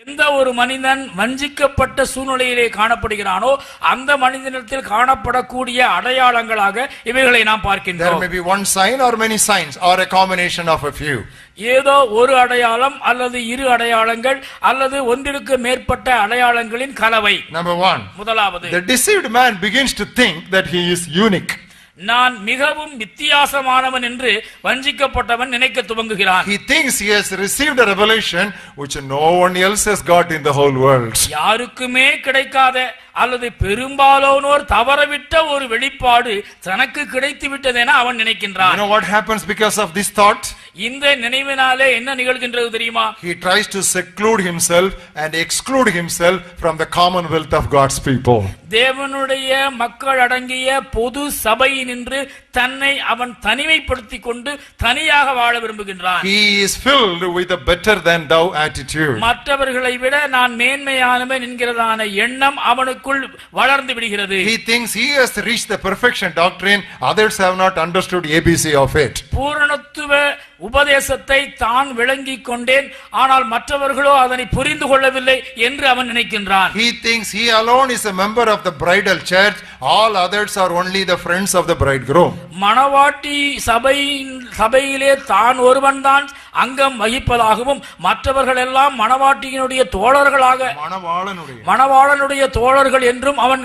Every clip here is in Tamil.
எந்த ஒரு மனிதன் வஞ்சிக்கப்பட்ட சூழ்நிலையிலே காணப்படுகிறானோ அந்த மனிதனிடத்தில் காணப்படக்கூடிய அடையாளங்களாக இவைகளை நாம் There பார்க்கின்றோம் may be one sign or many signs or a combination of a few. ஏதோ ஒரு அடையாளம் அல்லது இரு அடையாளங்கள் அல்லது ஒன்றிற்கு மேற்பட்ட அடையாளங்களின் கலவை Number one, முதலாவது the deceived man begins to think that he is unique. நான் மிகவும் வித்தியாசமானவன் என்று வஞ்சிக்கப்பட்டவன் நினைக்க துவங்குகிறான் He thinks he has received a revelation which no one else has got in the whole world. யாருக்குமே கிடைக்காத அல்லது பெரும்பாலானோர் தவறவிட்ட ஒரு வெளிப்பாடு தனக்கு கிடைத்து விட்டது என அவன் You நினைக்கின்றான் know what happens because of this thought? இந்த நினைவினாலே என்ன நிகழ்கின்றது தெரியுமா He tries to seclude himself and exclude himself from the commonwealth of God's people. தேவனுடைய மக்கள் அடங்கிய பொது சபையினின்று தன்னை அவன் தனிமைப்படுத்திக் கொண்டு தனியாக வாழ விரும்புகின்றான். He is filled with a better than thou attitude. மற்றவர்களை விட நான் மேன்மையானவன் என்கிறதான எண்ணம் அவனுக்குள் வளர்ந்து விடுகிறது. He thinks he has reached the perfection doctrine, others have not understood ABC of it. பூரணத்துவ உபதேசத்தை தான் விளங்கிக் கொண்டேன். ஆனால் மற்றவர்களோ அதனை புரிந்து கொள்ளவில்லை என்று அவன் நினைக்கின்றான். He thinks he alone is a member of the bridal church, all others are only the friends of the bridegroom. மணவாட்டி சபையின் சபையிலே தான் ஒருவன்தான் அங்கம் வகிப்பதாகவும் மற்றவர்கள் எல்லாம் மணவாட்டியினுடைய தோழர்களாக மணவாளனுடைய. மணவாளனுடைய தோழர்கள் என்றும் அவன்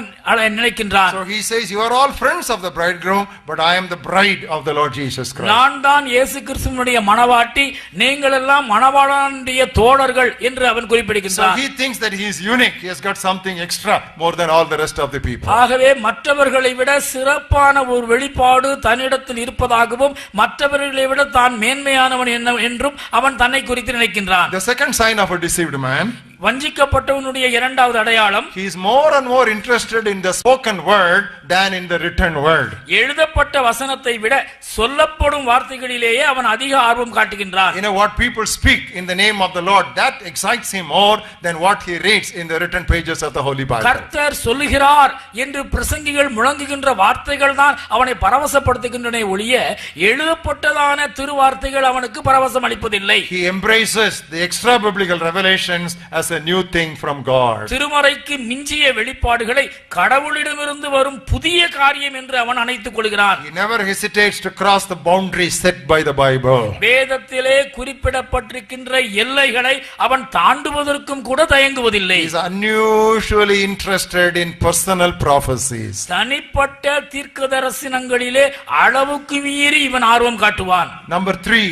நினைக்கின்றான் So he says, You are all friends of the bridegroom, but I am the bride of the Lord Jesus Christ. நான் தான் இயேசு கிறிஸ்துவனுடைய மணவாட்டி நீங்கள் எல்லாம் மணவாளனுடைய தோழர்கள் என்று அவன் So குறிப்பிடுகின்றான் he thinks that he is unique. He has got something extra more than all the rest of the people. ஆகவே மற்றவர்களை விட சிறப்பான ஒரு வெளிப்பாடு தன்னிடத்தில் இருப்பதாகவும் மற்றவர்களை விட தான் மேன்மையானவன் என்றும் அவன் தன்னை குறித்து நினைக்கின்றான் The second sign of a deceived man, வஞ்சிக்கப்பட்டவனுடைய இரண்டாவது அடையாளம் he is more and more interested in the spoken word than in the written word. எழுதப்பட்ட வசனத்தை விட சொல்லப்படும் வார்த்தைகளிலேயே அவன் அதிக ஆர்வம் காட்டுகின்றான் You know what people speak in the name of the Lord, that excites him more than what he reads in the written pages of the Holy Bible. கர்த்தர் சொல்லுகிறார் என்று பிரசங்கிகள் முழங்குகின்ற வார்த்தைகள் தான் அவனை பரவசப்படுத்துகின்றன ஒழிய எழுதப்பட்டதான திருவார்த்தைகள் அவனுக்கு பரவசம் அளிப்பதில்லை He embraces the extra biblical revelations as a new thing from God. திருமறைக்கு மிஞ்சிய வெளிப்பாடுகளை கடவுளிடமிருந்து வரும் புதிய காரியம் என்று அவன் அணைத்துக் கொள்கிறான் He never hesitates to cross the boundaries set by the Bible. வேதத்திலே குறிப்பிடப்பட்டிருக்கின்ற எல்லைகளை அவன் தாண்டுவதற்கும் கூட தயங்குவதில்லை He is unusually interested in personal prophecies. தனிப்பட்ட தீர்க்க தரிசனங்களிலே அளவுக்கு மீறி இவன் ஆர்வம் காட்டுவான் Number three,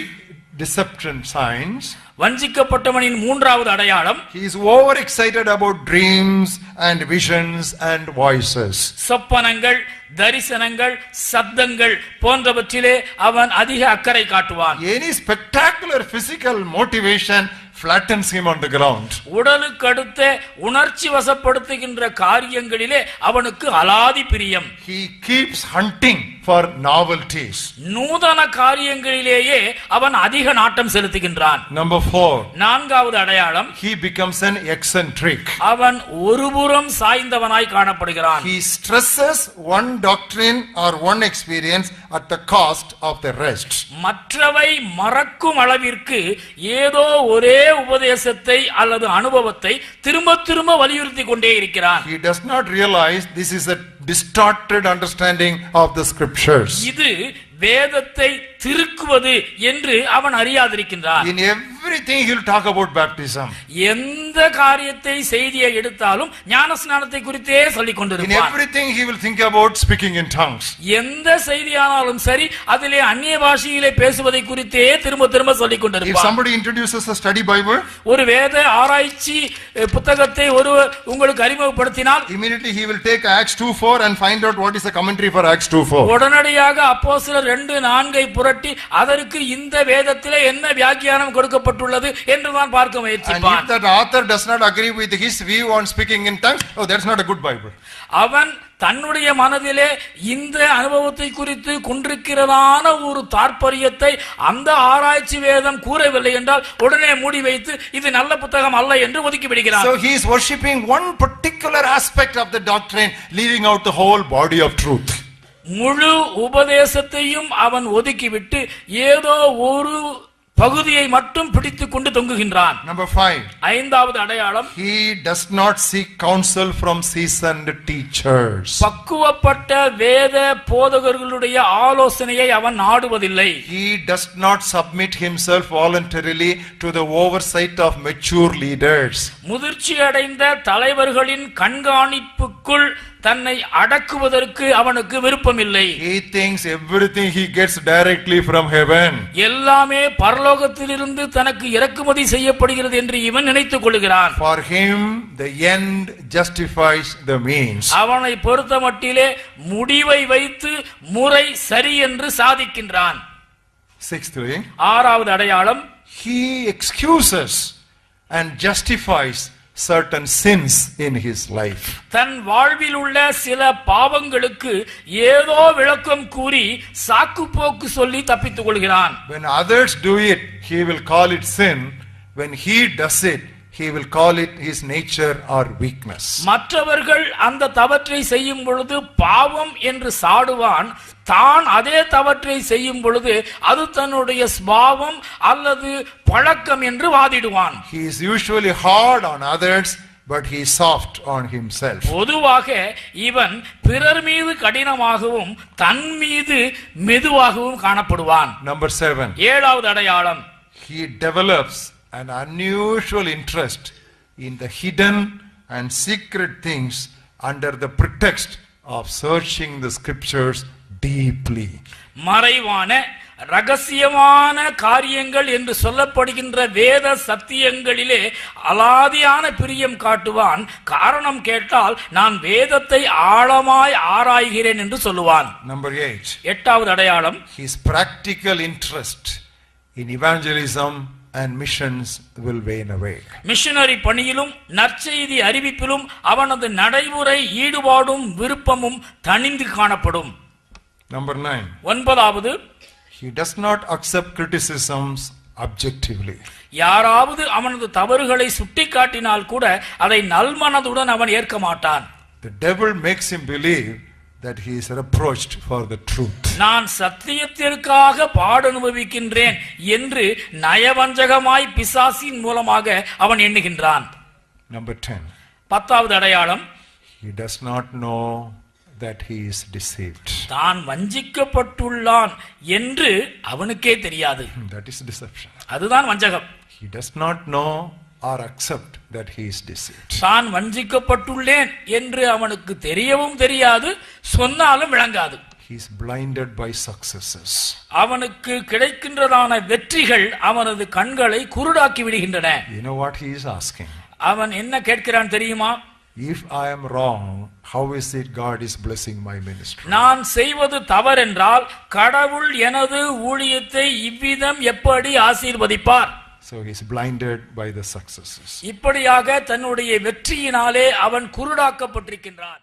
deception signs. வஞ்சிக்கப்பட்டவனின் மூன்றாவது அடையாளம் He is overexcited about dreams and visions and voices. சொப்பனங்கள் தரிசனங்கள் சத்தங்கள் போன்றவற்றிலே அவன் அதிக அக்கறை காட்டுவான் Any spectacular physical motivation flattens him on the ground. உடலுக்கு அடுத்த உணர்ச்சி வசப்படுத்துகின்ற காரியங்களிலே அவனுக்கு அலாதி பிரியம் He keeps hunting For novelties. நூதன காரியங்களிலேயே அவன் அதிக நாட்டம் செலுத்துகின்றான் Number four, நான்காவது அடையாளம் he becomes an eccentric. அவன் ஒருபுறம் சாய்ந்தவனாய் காணப்படுகிறான் He stresses one doctrine or one experience at the cost of the rest. மற்றவை மறக்கும் அளவிற்கு ஏதோ ஒரே உபதேசத்தை அல்லது அனுபவத்தை திரும்ப திரும்ப வலியுறுத்தி கொண்டே இருக்கிறான் He does not realize this is a distorted understanding of the scriptures. இது வேதத்தை திருக்குவது என்று அவன் அறியாதிருக்கின்றான் In everything he'll talk about baptism. எந்த காரியத்தை செய்தியை எடுத்தாலும் ஞான ஸ்நானத்தை குறித்தே சொல்லிக் In கொண்டிருப்பான் everything he will think about speaking in tongues. எந்த செய்தியானாலும் சரி அதிலே அந்நிய பாஷையிலே பேசுவதை குறித்தே திரும்ப திரும்ப சொல்லிக் If கொண்டிருப்பான் somebody introduces a study Bible, ஒரு வேத ஆராய்ச்சி புத்தகத்தை ஒருவர் உங்களுக்கு அறிமுகப்படுத்தினால் immediately he will take Acts 2 4 and find out what is the commentary for Acts 2 4. உடனடியாக அப்போ ரெண்டு நான்கை புரட்டி அதற்கு இந்த வேதத்திலே என்ன வியாக்கியானம் கொடுக்கப்பட்டுள்ளது என்று தான் பார்க்க முயற்சிப்பான் if that author does not agree with his view on speaking in tongues, oh, that's not a good Bible. அவன் தன்னுடைய மனதிலே இந்த அனுபவத்தை குறித்து கொண்டிருக்கிறதான ஒரு தாற்பயத்தை அந்த ஆராய்ச்சி வேதம் கூறவில்லை என்றால் உடனே மூடி வைத்து இது நல்ல புத்தகம் அல்ல என்று ஒதுக்கி விடுகிறான் So he is worshipping one particular aspect of the doctrine, leaving out the whole body of truth. முழு உபதேசத்தையும் அவன் ஒதுக்கிவிட்டு ஏதோ ஒரு பகுதியை மட்டும் பிடித்துக் கொண்டு தொங்குகின்றான் Number five, ஐந்தாவது அடையாளம் he does not seek counsel from seasoned teachers. பக்குவப்பட்ட வேத போதகர்களுடைய ஆலோசனையை அவன் நாடுவதில்லை He does not submit himself voluntarily to the oversight of mature leaders. முதிர்ச்சி அடைந்த தலைவர்களின் கண்காணிப்புக்குள் தன்னை அடக்குவதற்கு அவனுக்கு விருப்பமில்லை He thinks everything he gets directly from heaven. எல்லாமே பரலோகத்திலிருந்து தனக்கு இறக்குமதி செய்யப்படுகிறது என்று இவன் நினைத்துக் கொள்கிறான் For him, the end justifies the means. அவனை பொறுத்த மட்டிலே முடிவை வைத்து முறை சரி என்று சாதிக்கின்றான் Sixthly, ஆறாவது அடையாளம் he excuses and justifies certain sins in his life. தன் வாழ்வில் உள்ள சில பாவங்களுக்கு ஏதோ விளக்கம் கூறி சாக்கு போக்கு சொல்லி தப்பித்துக் கொள்கிறான் When others do it, he will call it sin. When he does it, he will call it his nature or weakness. மற்றவர்கள் அந்த தவற்றை செய்யும் பொழுது பாவம் என்று சாடுவான். தான் அதே தவற்றை செய்யும் பொழுது அது தன்னுடைய ஸ்பாவம் அல்லது பழக்கம் என்று வாதிடுவான். He is usually hard on others, but he is soft on himself. பொதுவாக இவன் பிறர் மீது கடினமாகவும் தன் மீது மெதுவாகவும் காணப்படுவான். Number seven, ஏழாவது அடையாளம். He develops an unusual interest in the hidden and secret things under the pretext of searching the scriptures deeply. மறைவான ரகசியமான காரியங்கள் என்று சொல்லப்படுகின்ற வேத சத்தியங்களிலே அலாதியான பிரியம் காட்டுவான் காரணம் கேட்டால் நான் வேதத்தை ஆழமாய் ஆராய்கிறேன் என்று சொல்லுவான் Number eight, எட்டாவது அடையாளம் his practical interest in evangelism and missions will wane away. Missionary பணியிலும் நற்செய்தி அறிவிப்பிலும் அவனது நடைமுறை ஈடுபாடும் விருப்பமும் தணிந்து காணப்படும் Number nine, ஒன்பதாவது he does not accept criticisms objectively. யாராவது அவனது தவறுகளை சுட்டிக்காட்டினால் கூட அதை நல்மனதுடன் அவன் ஏற்க மாட்டான் The devil makes him believe that he is reproached for the truth. நான் சத்தியத்திற்காக பாடனுபவிக்கின்றேன் என்று நயவஞ்சகமாய் பிசாசின் மூலமாக அவன் எண்ணுகின்றான் Number 10, பத்தாவது அடையாளம் he does not know that he is deceived. தான் வஞ்சிக்கப்பட்டுள்ளான் என்று அவனுக்கே தெரியாது That is deception. அதுதான் வஞ்சகம் He does not know or accept that he is deceived. தான் வஞ்சிக்கப்பட்டுள்ளேன் என்று அவனுக்கு தெரியவும் தெரியாது சொன்னாலும் விளங்காது He is blinded by successes. அவனுக்கு கிடைக்கின்றதான வெற்றிகள் அவனது கண்களை குருடாக்கி விடுகின்றன You know what he is asking? அவன் என்ன கேட்கிறான் தெரியுமா If I am wrong, how is it God is blessing my ministry? நான் செய்வது தவறென்றால் கடவுள் எனது ஊழியத்தை இவ்விதம் எப்படி ஆசீர்வதிப்பார் So he is blinded by the successes. இப்படியாக தன்னுடைய வெற்றியினாலே அவன் குருடாக்கப்பட்டிருக்கின்றான்